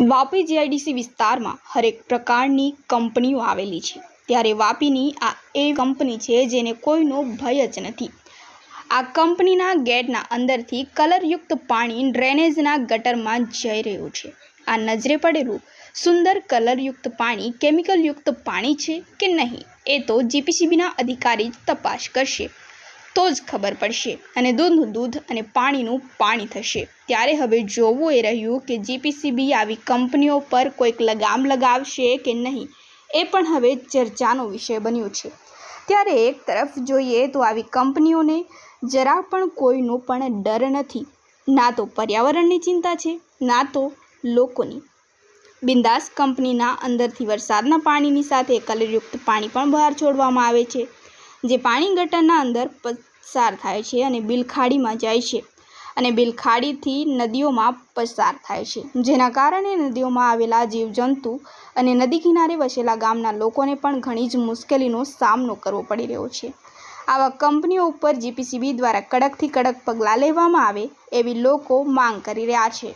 Vapi GIDC વિસ્તારમાં હરેક પ્રકારની કંપનીઓ આવેલી છે. ત્યારે વાપીની આ એ કંપની છે જેને કોઈનો ભય જ નથી. આ કંપનીના ગેટના અંદરથી કલરયુક્ત પાણી ડ્રેનેજના ગટરમાં જઈ રહ્યું છે. આ નજરે પડેલું સુંદર કલરયુક્ત પાણી કેમિકલયુક્ત પાણી છે કે નહીં એ તો જીપીસીબીના અધિકારી તપાસ કરશે. તો જ ખબર પડશે અને દૂધનું દૂધ અને પાણીનું પાણી થશે. ત્યારે હવે જોવું એ રહ્યું કે જીપીસીબી આવી કંપનીઓ પર કોઈક લગામ લગાવશે કે નહીં, એ પણ હવે ચર્ચાનો વિષય બન્યો છે. ત્યારે એક તરફ જોઈએ તો આવી કંપનીઓને જરા પણ કોઈનો પણ ડર નથી. ના તો પર્યાવરણની ચિંતા છે, ના તો લોકોની. બિંદાસ કંપનીના અંદરથી વરસાદના પાણીની સાથે કલરયુક્ત પાણી પણ બહાર છોડવામાં આવે છે. જે પાણી ગટરના અંદર પસાર થાય છે અને બિલખાડીમાં જાય છે. અને બિલખાડીથી નદીઓમાં પસાર થાય છે. જેના કારણે નદીઓમાં આવેલા જીવજંતુ અને નદી કિનારે વસેલા ગામના લોકોને પણ ઘણી જ મુશ્કેલીનો સામનો કરવો પડી રહ્યો છે. આવા કંપનીઓ ઉપર જીપીસીબી દ્વારા કડકથી કડક પગલાં લેવામાં આવે એવી લોકો માંગ કરી રહ્યા છે.